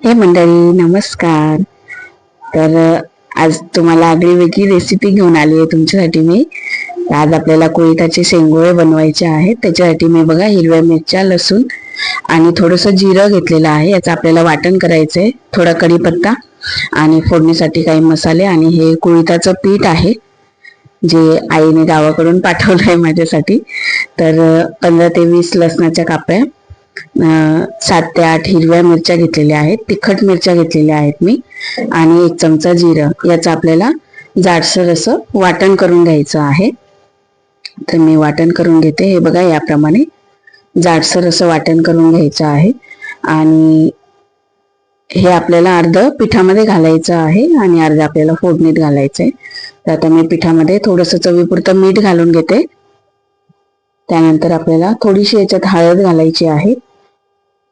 हे मंडळी नमस्कार. तर आज तुम्हाला आगळी वेगळी रेसिपी घेऊन आली आहे तुमच्यासाठी मी. आज आपल्याला कोयताचे शेंगोळे बनवायचे आहेत. त्याच्यासाठी मी बघा हिरव्या मिरच्या लसूण आणि थोडंसं जिरं घेतलेलं आहे. याचं आपल्याला वाटण करायचं आहे थोडा कढीपत्ता आणि फोडणीसाठी काही मसाले आणि हे कोयताचं पीठ आहे जे आईने गावाकडून पाठवलं आहे माझ्यासाठी. तर पंधरा ते वीस लसणाच्या काप्या सात ते आठ हिरव्या मिरच्या घेतलेल्या आहेत तिखट मिरच्या घेतलेल्या आहेत मी आणि एक चमचा जिरं. याचं आपल्याला जाडसर असं वाटण करून घ्यायचं आहे. तर मी वाटण करून घेते. हे बघा याप्रमाणे जाडसर असं वाटण करून घ्यायचं आहे. आणि हे आपल्याला अर्ध पिठामध्ये घालायचं आहे आणि अर्ध आपल्याला फोडणीत घालायचं आहे तर आता मी पिठामध्ये थोडंसं चवीपुरतं मीठ घालून घेते. त्यानंतर आपल्याला थोडीशी याच्यात हळद घालायची आहे.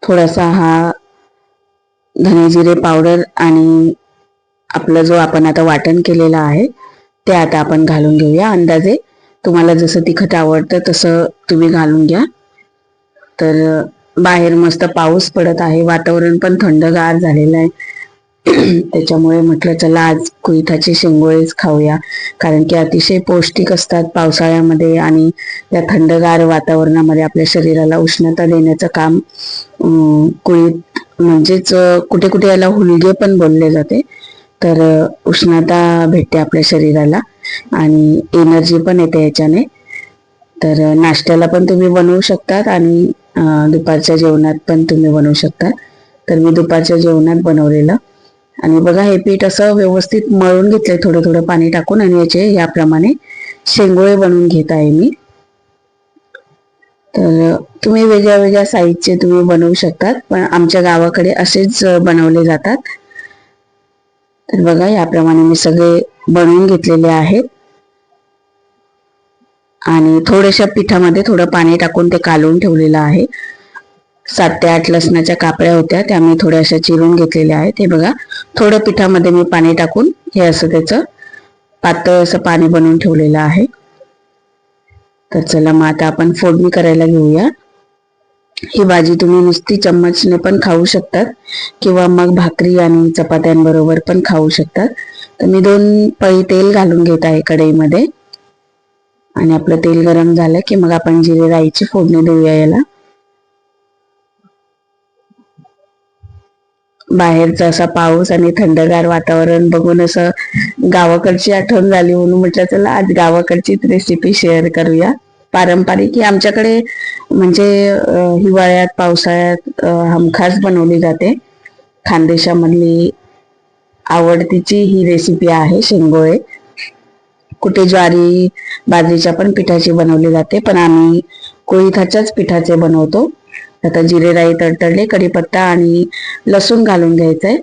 थोडासा हा धने जिरे पावडर आणि आपला जो आपण आता वाटण केलेला आहे ते आता आपण घालून घेऊया अंदाजे. तुम्हाला जसं तिखट आवडतं तसं तुम्ही घालून घ्या. तर बाहेर मस्त पाऊस पडत आहे वातावरण पण थंडगार झालेलं आहे. त्याच्यामुळे म्हटलं चला आज कुईथाचे शेंगोळेच खाऊया. कारण की अतिशय पौष्टिक असतात पावसाळ्यामध्ये आणि त्या थंडगार वातावरणामध्ये आपल्या शरीराला उष्णता देण्याचं काम कुळीत म्हणजेच कुठे कुठे याला हुलगे पण बोलले जाते. तर उष्णता भेटते आपल्या शरीराला आणि एनर्जी पण येते याच्याने. तर नाश्त्याला पण तुम्ही बनवू शकतात आणि दुपारच्या जेवणात पण तुम्ही बनवू शकता. तर मी दुपारच्या जेवणात बनवलेलं. आणि बघा हे पीठ असं व्यवस्थित मळून घेतलंय थोडं थोडं पाणी टाकून आणि याचे याप्रमाणे शेंगोळे बनवून घेत आहे मी. तर तुम्ही वेगळ्या वेगळ्या साईजचे तुम्ही बनवू शकतात पण आमच्या गावाकडे असेच बनवले जातात. तर बघा याप्रमाणे मी सगळे बनवून घेतलेले आहेत. आणि थोड्याशा पिठामध्ये थोडं पाणी टाकून ते कालवून ठेवलेलं आहे. सात ते आठ लसणाच्या कापड्या होत्या त्या मी थोड्याशा चिरून घेतलेल्या आहेत. हे बघा थोडं पिठामध्ये मी पाणी टाकून हे असं त्याचं पातळ असं पाणी बनवून ठेवलेलं आहे. तर चला मग आता आपण फोडणी करायला घेऊया. ही भाजी तुम्ही नुसती चम्मचने पण खाऊ शकतात किंवा मग भाकरी आणि चपात्यांबरोबर पण खाऊ शकतात. तर मी दोन पळी तेल घालून घेत आहे कढईमध्ये. आणि आपलं तेल गरम झालं की मग आपण जिरे राईची फोडणी देऊया याला. बाहेरचा असा पाऊस आणि थंडगार वातावरण बघून असं गावाकडची आठवण झाली म्हणून म्हटलं चला आज गावाकडचीच रेसिपी शेअर करूया. पारंपरिक ही आमच्याकडे म्हणजे हिवाळ्यात पावसाळ्यात हमखास बनवली जाते. खानदेशामधली आवडतीची ही रेसिपी आहे शेंगोळे. कुठे ज्वारी बाजरीच्या पण पिठाची बनवली जाते पण आम्ही कोळीथाच्याच पिठाचे बनवतो. आता जिरे राई तडतडले कढीपत्ता आणि लसूण घालून घ्यायचंय.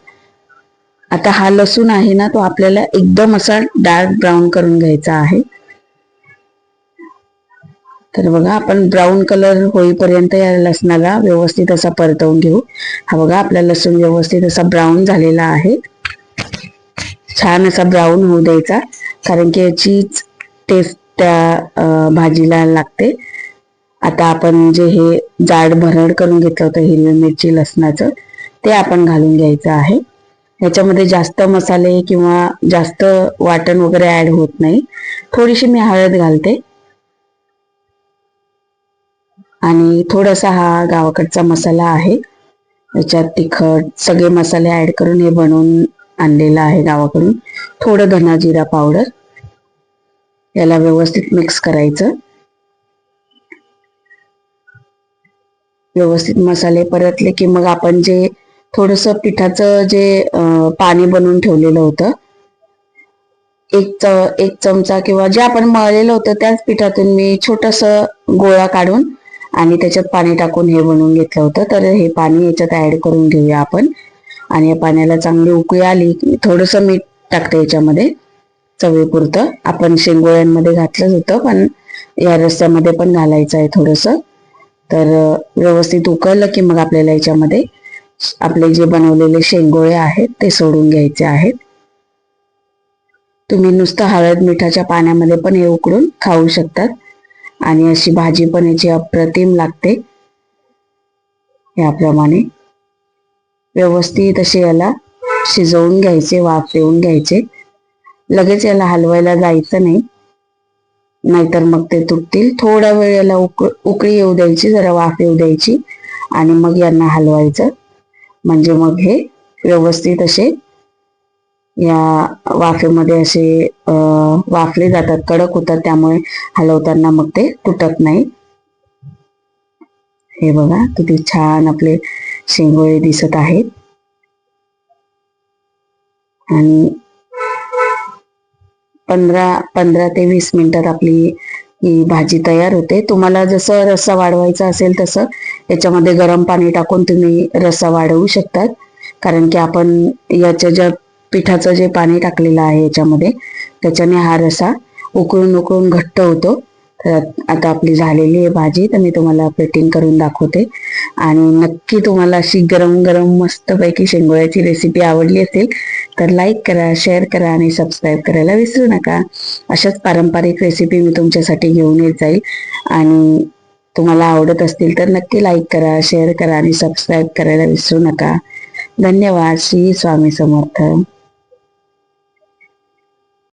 आता हा लसूण आहे ना तो आपल्याला एकदम असा डार्क ब्राऊन करून घ्यायचा आहे. तर बघा आपण ब्राऊन कलर होईपर्यंत या लसणाला व्यवस्थित असा परतवून घेऊ. हा बघा आपला लसूण व्यवस्थित असा ब्राऊन झालेला आहे. छान असा ब्राऊन होऊ द्यायचा कारण की याचीच टेस्ट त्या भाजीला लागते. आता आपण जे हे जाड भरड करून घेतलं होतं हिरवी मिरची लसणाचं ते आपण घालून घ्यायचं आहे. ह्याच्यामध्ये जास्त मसाले किंवा जास्त वाटण वगैरे ऍड होत नाही. थोडीशी मी हळद घालते. आणि थोडासा हा गावाकडचा मसाला आहे. याच्यात तिखट सगळे मसाले ऍड करून हे बनवून आणलेलं आहे गावाकडून. थोडं धना जिरा पावडर याला व्यवस्थित मिक्स करायचं. व्यवस्थित मसाले परतले की मग आपण जे थोडस पिठाचं जे पाणी बनवून ठेवलेलं होतं एक च एक चमचा किंवा जे आपण मळलेलं होतं त्याच पिठातून मी छोटस गोळा काढून आणि त्याच्यात पाणी टाकून हे बनवून घेतलं होतं. तर हे पाणी याच्यात ऍड करून घेऊया आपण. आणि या पाण्याला चांगली उकळी आली की थोडस मीठ टाकते याच्यामध्ये चवीपुरतं. आपण शेंगोळ्यांमध्ये घातलंच होतं पण या रस्त्यामध्ये पण घालायचं आहे थोडंसं. तर व्यवस्थित उकळलं की मग आपल्याला याच्यामध्ये आपले जे बनवलेले शेंगोळे आहेत ते सोडून घ्यायचे आहेत. तुम्ही नुसतं हळद मिठाच्या पाण्यामध्ये पण हे उकडून खाऊ शकतात. आणि अशी भाजी पण याची अप्रतिम लागते. याप्रमाणे व्यवस्थित असे याला शिजवून घ्यायचे वाफ देऊन घ्यायचे. लगेच याला हलवायला जायचं नाही. नाहीतर मग ते तुटतील. थोड्या वेळ याला उक उकळी येऊ द्यायची जरा वाफ येऊ द्यायची आणि मग यांना हलवायचं. म्हणजे मग हे व्यवस्थित असे या वाफेमध्ये असे वाफले जातात कडक होतात. त्यामुळे हलवताना मग ते तुटत नाही. हे बघा किती छान आपले शेंगोळे दिसत आहेत. आणि पंधरा पंधरा ते वीस मिनिटात आपली ही भाजी तयार होते. तुम्हाला जसं रस्सा वाढवायचा असेल तसं याच्यामध्ये गरम पाणी टाकून तुम्ही रस्सा वाढवू शकतात. कारण की आपण याच्या ज्या पिठाचं जे पाणी टाकलेलं आहे याच्यामध्ये त्याच्याने हा रसा उकळून उकळून घट्ट होतो. तर आता आपली झालेली आहे भाजी तर मी तुम्हाला प्लेटिंग करून दाखवते. आणि नक्की तुम्हाला अशी गरम गरम मस्तपैकी शेंगोळ्याची रेसिपी आवडली असेल तर लाईक करा शेअर करा आणि सबस्क्राईब करायला विसरू नका. अशाच पारंपरिक रेसिपी मी तुमच्यासाठी घेऊन येत जाईल. आणि तुम्हाला आवडत असतील तर नक्की लाईक करा शेअर करा आणि सबस्क्राईब करायला विसरू नका. धन्यवाद. श्री स्वामी समर्थ.